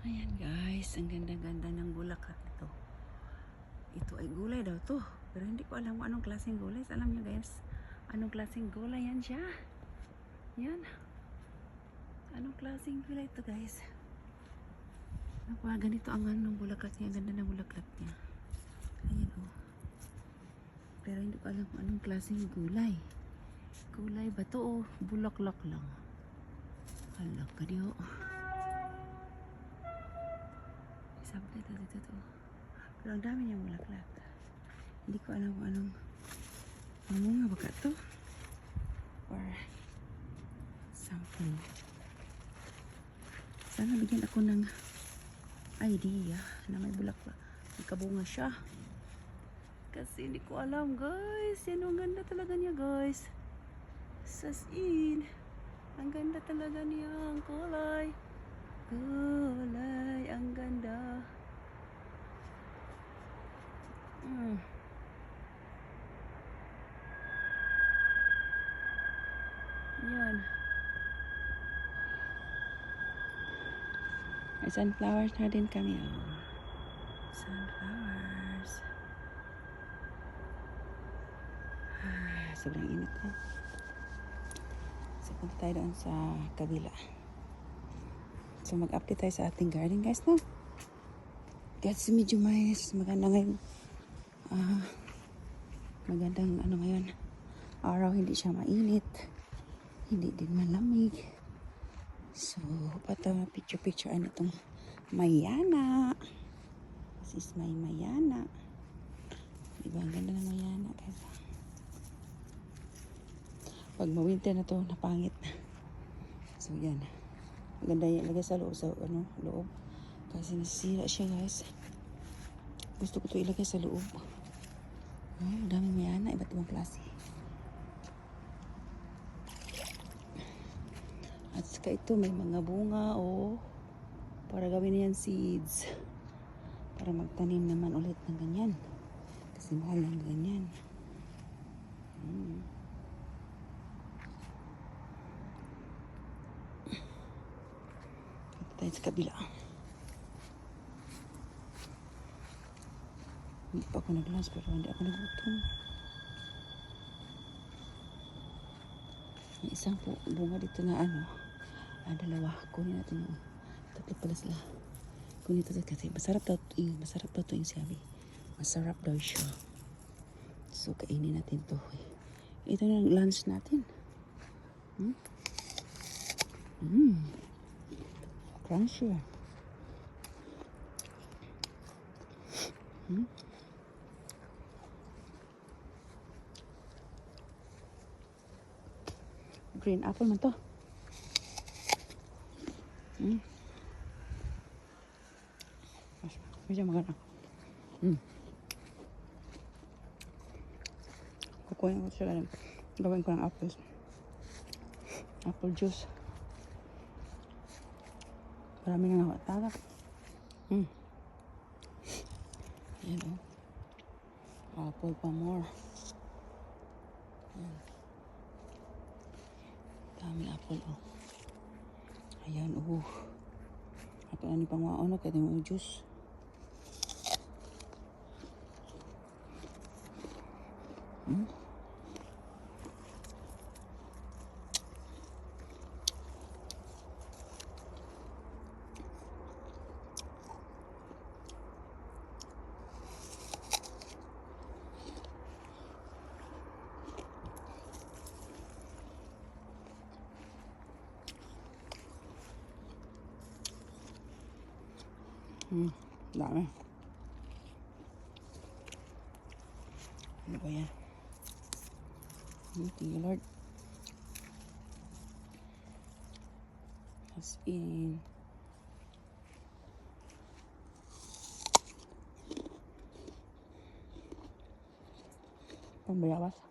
Ayan guys, ang ganda-ganda ng bulaklak ito. Ito ay gulay daw to. Pero hindi ko alam kung anong klaseng gulay. Alam niyo guys, anong klaseng gulay yan siya? Yan. Anong klaseng gulay ito guys? Nakuha ganito ang ano ng bulaklak niya. Ganda ng bulaklak niya. Ayan oh. Pero hindi ko alam kung anong klaseng gulay. Gulay ba to o bulaklak lang? Hala ka diyo. Sabi dito dito to. Pero ang dami niyang bulaklak. Hindi ko alam kung anong mamunga ba ka to? Or something. Sana bigyan ako ng idea na may bulaklak. May kabunga siya. Kasi hindi ko alam guys. Yan ang ganda talaga niya guys. Sas in. Ang ganda talaga niya. Ang kulay. Kulay. Ang ganda. Mm. May sunflowers na din kami. Oh. Sunflowers. Ah, sobrang init na. So, punta tayo doon sa kabila. So, mag-update tayo sa ating garden, guys, no? Kasi medyo may maganda ngayon. Ah, magandang ano ngayon. Araw, hindi siya mainit. Hindi din malamig. So, pata picture-picture ano itong Mayana. This is my Mayana. Diba, ang ganda ng Mayana, guys. Pag mawinter na to, napangit na. So, yan. Maganda yan. Lagay sa loob, sa ano, loob. Kasi nasisira siya, guys. Gusto ko to ilagay sa loob. Oh, dami mayana. Iba't ibang klase. At saka ito, may mga bunga, oh. Para gawin yan seeds. Para magtanim naman ulit ng ganyan. Kasi mahal ng ganyan. Hmm. Punta tayo sa kabila. Hindi pa ako nag-lunch pero hindi ako nagutom. May isang bunga dito na ano. Ah, dalawa. Kunin natin yung tatlo pala sila. Kunin ito kasi masarap daw, yung, masarap daw to yung sabi. Masarap daw siya. So, kainin natin to. Ito na ang lunch natin. Hmm? Mmm. Crunchy. Hmm? Green apple man to. Hmm. Medyo maganda. Hmm. Kukunin ko sila gawin ko ng apples. Apple juice. Marami na nakatagak. Hmm. Yan o. Apple pa more. Yan. Dami apple oh. Ayan oh. Ato ani pang mga ano kaya mo juice. Hmm? Hmm, dami. Ano ba yan? Thank you, Lord. As in. Pambayabas.